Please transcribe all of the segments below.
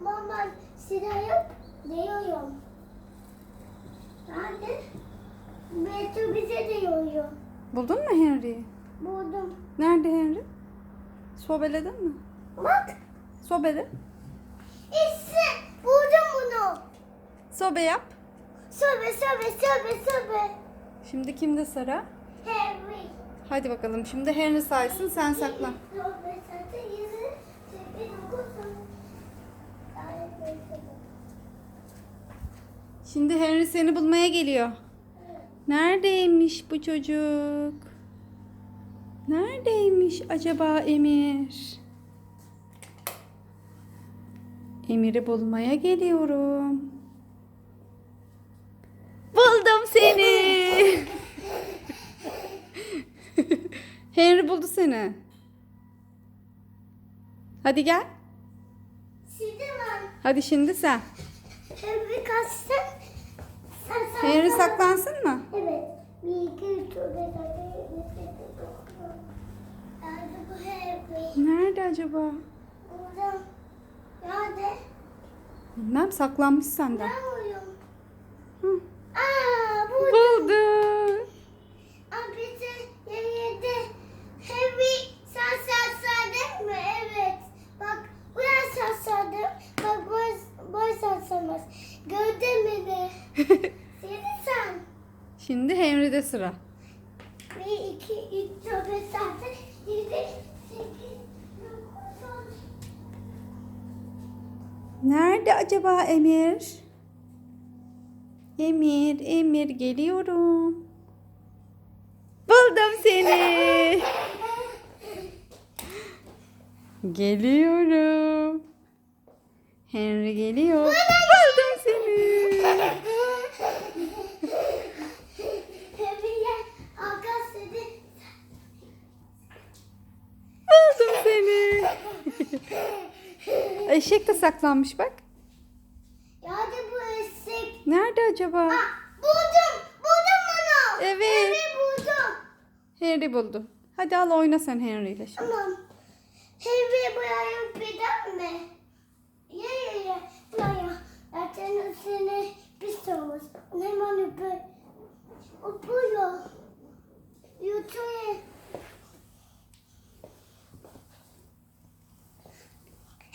mama silahı diyorum. Hadi. Betül bize diyor. Buldun mu Henry'i? Buldum. Nerede Henry? Sobeledin mi? Bak. Sobele. İşte buldum bunu. Sobe yap. Söbe söbe söbe söbe. Şimdi kimde sıra? Harry. Hadi bakalım. Şimdi Henry saysın sen saklan. Söbe söbe Şimdi Henry seni bulmaya geliyor. Neredeymiş bu çocuk? Neredeymiş acaba Emir? Emir'i bulmaya geliyorum. Buldum seni. Henry buldu seni. Hadi gel. Hadi şimdi sen. Harry kaçsın. Henry saklansın mı? Evet. Bir, iki, üç, on. Nerede bu Harry? Nerede acaba? Burada. Nerede? Bilmem saklanmış senden. Ben uyuyorum. Hı. Aa burada. Buldu. Abisi yedi. Harry sen saçladın mı? Evet. Bak buraya saçladım. Bak buraya, buraya saçlamaz. Gördün mü de? Seni sen. Şimdi Henry'de sıra. Bir, iki, üç, dört, beş, altı, yedi, sekiz, dokuz, on. Nerede acaba Emir? Emir, Emir geliyorum. Buldum seni. Geliyorum. Henry geliyor. Buldum seni. Harry'ye Agas dedi. Buldum seni. Eşek de saklanmış bak. Ya bu eşek. Nerede acaba? Aa, buldum. Buldum bunu. Evet. Harry buldum. Henry buldu. Hadi al oyna sen Henry ile şimdi. Tamam. Harry buraya bir mi? Ya ya ya. Buraya. Zaten üstüne bir sorumuz. Hemen öpü. Öpüyor. Yutuyor.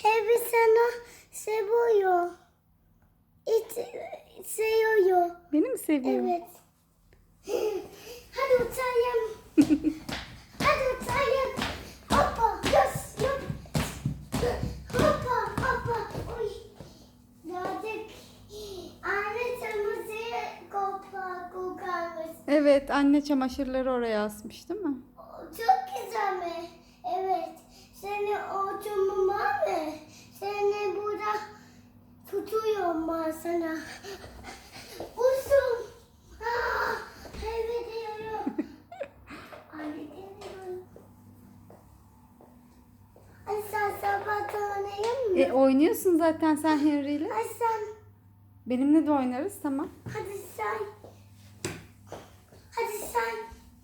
Harry sana seviyor. İç, seviyor. Beni mi seviyor? Evet. Hadi uçayım. Hadi uçayım. Hoppa, yes, yap. Hoppa, hoppa. Oy. Geldik. Anne çamaşırı kopa, kokarmış. Evet anne çamaşırları oraya asmış değil mi? Çok güzel mi? Evet. Seni oturmam var mı? Seni burada tutuyorum ben sana. Uzun. Ah, evet diyorum. Anne diyorum. Ay sen sabah oynayayım mı? E oynuyorsun zaten sen Henry ile. Ay sen Benimle de oynarız tamam. hadi say.